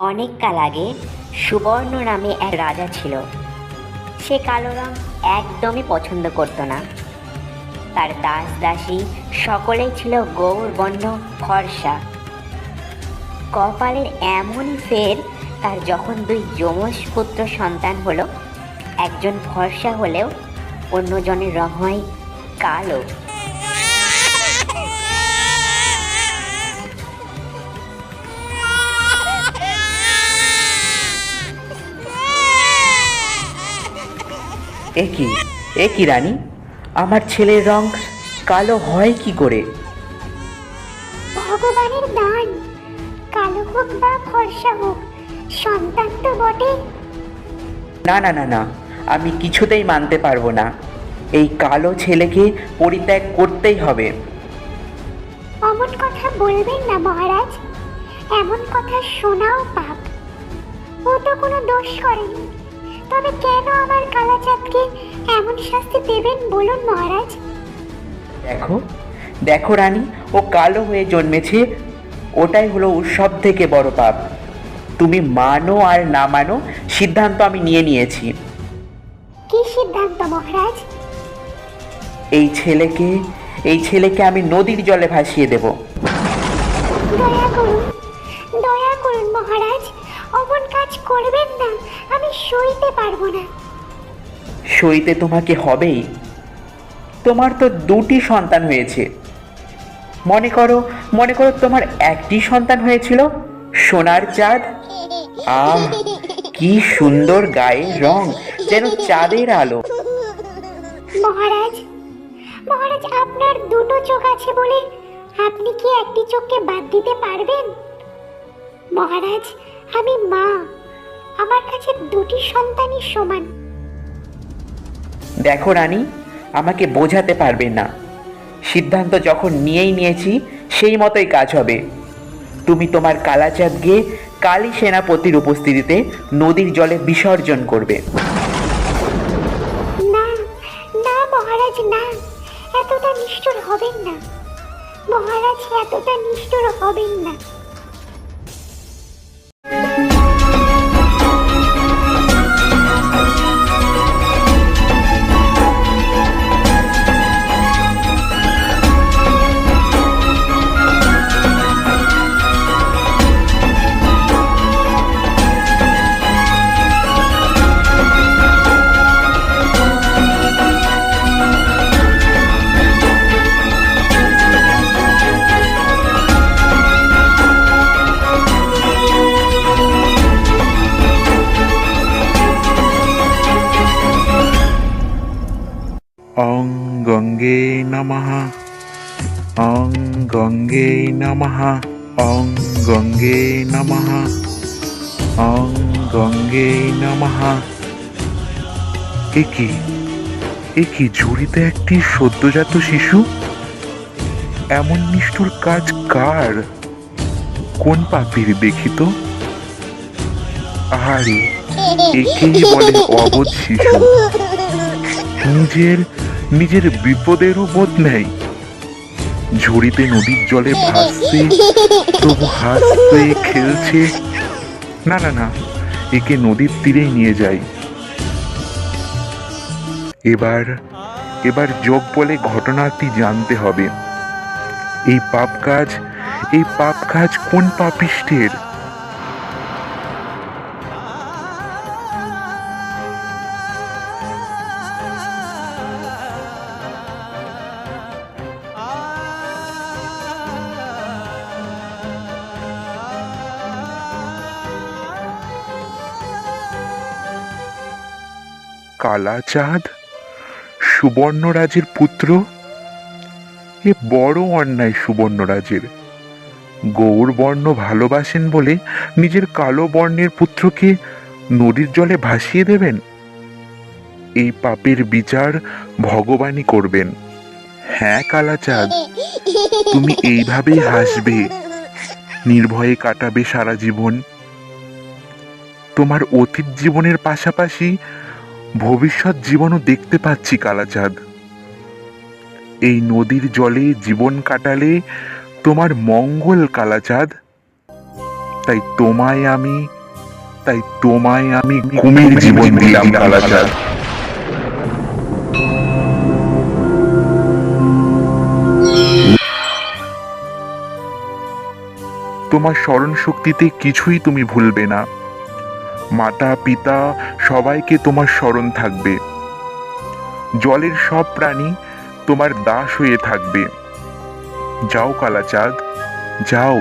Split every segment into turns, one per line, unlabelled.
অনেক কাল আগে সুবর্ণ নামে এক রাজা ছিল। সে কালো রং একদমই পছন্দ করত না। তার দাস দাসী সকলেই ছিল গৌর বর্ণ ফর্সা। কপালের এমনই ফের তার যখন দুই যমজ পুত্র সন্তান হলো, একজন ফর্সা হলেও অন্যজনের রং হয় কালো।
এ কি? এ কি রানী? আমার ছেলের রং কালো হয় কি করে?
ভগবানের দান। কালো হোক বা ফর্সা হোক সন্তান তো বটে।
না না না না আমি কিছুতেই মানতে পারব না। এই কালো ছেলেকে পরিত্যাগ করতেই হবে।
অমন কথা বলবেন না মহারাজ। এমন কথা শোনাও পাপ। ও তো কোনো দোষ করেনি। তবে কেন আমার কালাচাঁদকে এমন শাস্তি দেবেন বলুন মহারাজ?
দেখো দেখো রানী ও কালো হয়ে জন্মেছে ওটাই হলো সব থেকে বড় পাপ। তুমি মানো আর না মানো সিদ্ধান্ত আমি নিয়ে নিয়েছি।
কি সিদ্ধান্ত মহারাজ?
এই ছেলেকে এই ছেলেকে আমি নদীর জলে ভাসিয়ে দেব।
দয়া করুন দয়া করুন মহারাজ। অমন কাজ করবেন না আমি সইতে পারব না।
সইতে তোমাকে হবেই। তোমার তো দুটি সন্তান হয়েছে। মনে করো মনে করো তোমার একটি সন্তান হয়েছিল সোনার চাঁদ। আহ কি সুন্দর গায়ের রং যেন চাঁদের আলো।
মহারাজ মহারাজ আপনার দুটো চোখ আছে বলে আপনি কি একটি চোখকে বাদ দিতে পারবেন? মহারাজ আমি মা। আমার কাছে দুটি সন্তানই সমান।
দেখো রানী আমাকে বোঝাতে পারবে না। সিদ্ধান্ত যখন নিয়েই নিয়েছি সেই মতোই কাজ হবে। তুমি তোমার কালাচাঁদ গিয়ে কালী সেনাপতির উপস্থিতিতে নদীর জলে বিসর্জন করবে।
না না মহারাজ না। এতটা নিষ্ঠুর হবেন না। মহারাজ এতটা নিষ্ঠুর হবেন না।
অং গঙ্গে নমঃ। অং গঙ্গে নমঃ। অং গঙ্গে নমঃ। অং গঙ্গে নমঃ। এ কি এ কি ঝুড়িতে একটি সদ্যজাত শিশু? এমন নিষ্ঠুর কাজ কার? কোন পাপির দেখিত আহারে, একেই বলে অবোধ শিশু। নিজের নিজের বিপদেরও বোধ নেই ঝুড়িতে নদীর জলে ভাসছে তবু হাসছে, খেলছে। না না না, একে নদীর তীরেই নিয়ে যাই। এবার এবার যোগ বলে ঘটনাটি জানতে হবে। এই পাপ কাজ, এই পাপ কাজ কোন পাপিষ্টের কালাচাঁদ, সুবর্ণরাজের পুত্র, এ বড় অন্যায় সুবর্ণরাজের। গৌরবর্ণ ভালোবাসেন বলে নিজের কালো বর্ণের পুত্রকে নদীর জলে ভাসিয়ে দেবেন? এই পাপের বিচার ভগবানই করবেন। হ্যাঁ কালাচাঁদ, তুমি এইভাবেই হাসবে। নির্ভয়ে কাটাবে সারা জীবন। তোমার অতীত জীবনের পাশাপাশি ভবিষ্যৎ জীবনও দেখতে পাচ্ছি, কালাচাঁদ। এই নদীর জলে জীবন কাটালে তোমার মঙ্গল, কালাচাঁদ। তাই তোমায় আমি, তাই তোমায় আমি কুমির জীবন দিলাম, কালাচাঁদ। তোমার স্মরণ শক্তিতে কিছুই তুমি ভুলবে না। মাতা, পিতা, সবাইকে তোমার স্মরণ থাকবে। জলের সব প্রাণী তোমার দাস হয়ে থাকবে। যাও কালাচাঁদ, যাও।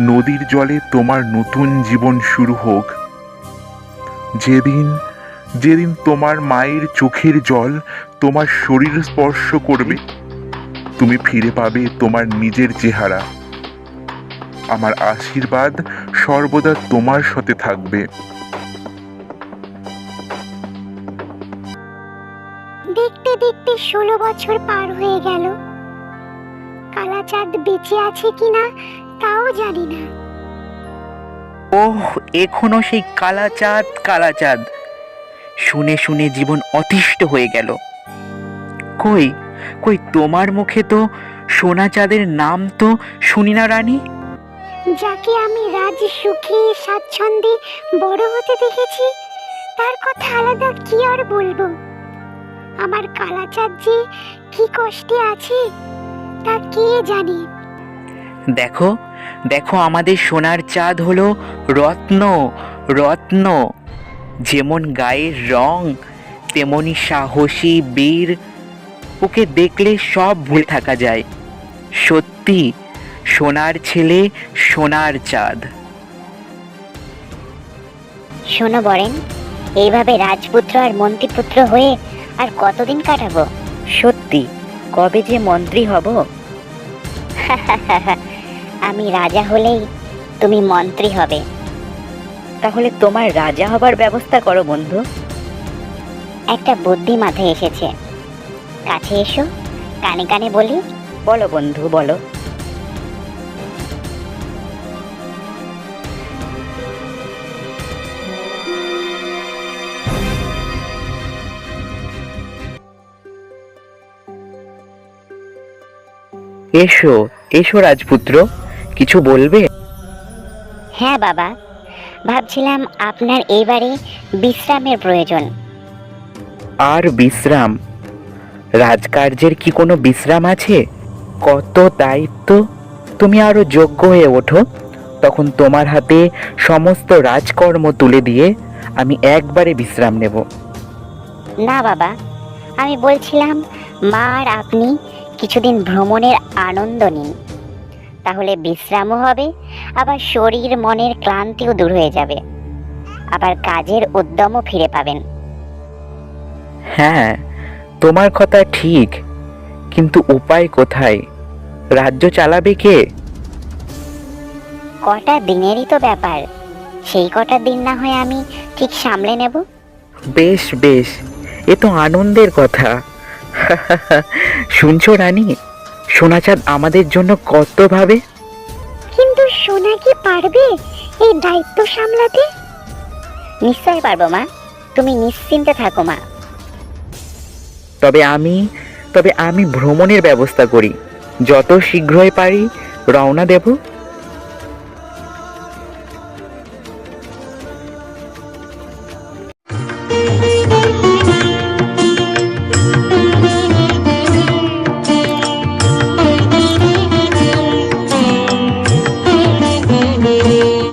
নদীর জলে তোমার নতুন জীবন শুরু হোক। যেদিন যেদিন তোমার মায়ের চোখের জল তোমার শরীর স্পর্শ করবে, তুমি ফিরে পাবে তোমার নিজের চেহারা। আমার আশীর্বাদ সর্বদা তোমার সাথে থাকবে।
দেখতে দেখতে ষোলো বছর পার হয়ে গেল। কালাচাঁদ বেঁচে আছে কিনা তাও জানি না।
ওহ এখনও সেই কালাচাঁদ কালাচাঁদ। শুনে শুনে জীবন অতিষ্ঠ হয়ে গেল। কই কই তোমার মুখে তো সোনা চাঁদের নাম তো শুনি না রানী?
যাকে আমি রাজ সুখে স্বাচ্ছন্দ্যে বড় হতে দেখেছি, তার কথা আলাদা কি আর বলব? আমার কালাচাঁদ যে কি কষ্টে আছে, তা কে জানে?
দেখো দেখো আমাদের সোনার চাঁদ হলো রত্ন রত্ন। যেমন গায়ের রং, তেমনি সাহসী বীর। ওকে দেখলে সব ভুলে থাকা যায়। সত্যি সোনার ছেলে সোনার চাঁদ।
শোনো বরেন এইভাবে রাজপুত্র আর মন্ত্রীপুত্র হয়ে আর কতদিন কাটাবো? সত্যি কবে যে মন্ত্রী হব? আমি রাজা হলেই তুমি মন্ত্রী হবে। তাহলে তোমার রাজা হবার ব্যবস্থা করো বন্ধু। একটা বুদ্ধি মাথায় এসেছে। কাছে এসো কানে কানে বলি। বলো বন্ধু বলো।
এসো এসো রাজপুত্র কিছু বলবে?
হ্যাঁ বাবা ভাবছিলাম আপনার এইবারে বিশ্রামের প্রয়োজন।
আর বিশ্রাম? রাজকার্যের কি কোনো বিশ্রাম আছে? কত দায়িত্ব? তুমি আরও যোগ্য হয়ে ওঠো। তখন তোমার হাতে সমস্ত রাজকর্ম তুলে দিয়ে আমি একবারে বিশ্রাম নেব।
না বাবা আমি বলছিলাম মা আর আপনি কিছুদিন ভ্রমণের আনন্দ নিন। তাহলে বিশ্রামও হবে আবার শরীর মনের ক্লান্তিও দূর হয়ে যাবে। আবার কাজের উদ্যমও ফিরে পাবেন।
হ্যাঁ তোমার কথা ঠিক। কিন্তু উপায় কোথায়? রাজ্য চালাবে কে?
কটা দিনেরই তো ব্যাপার। সেই কটা দিন না হয় আমি ঠিক সামলে নেব।
বেশ বেশ। এ তো আনন্দের কথা। শুনছো রানী? সোনাচাঁদ আমাদের জন্য কত ভাবে?
কিন্তু সোনা কি পারবে এই দায়িত্ব সামলাতে?
নিশ্চয় পারব মা। তুমি নিশ্চিন্তে থাকো মা।
তবে আমি তবে আমি ভ্রমণের ব্যবস্থা করি। যত শীঘ্রই পারি রওনা দেব।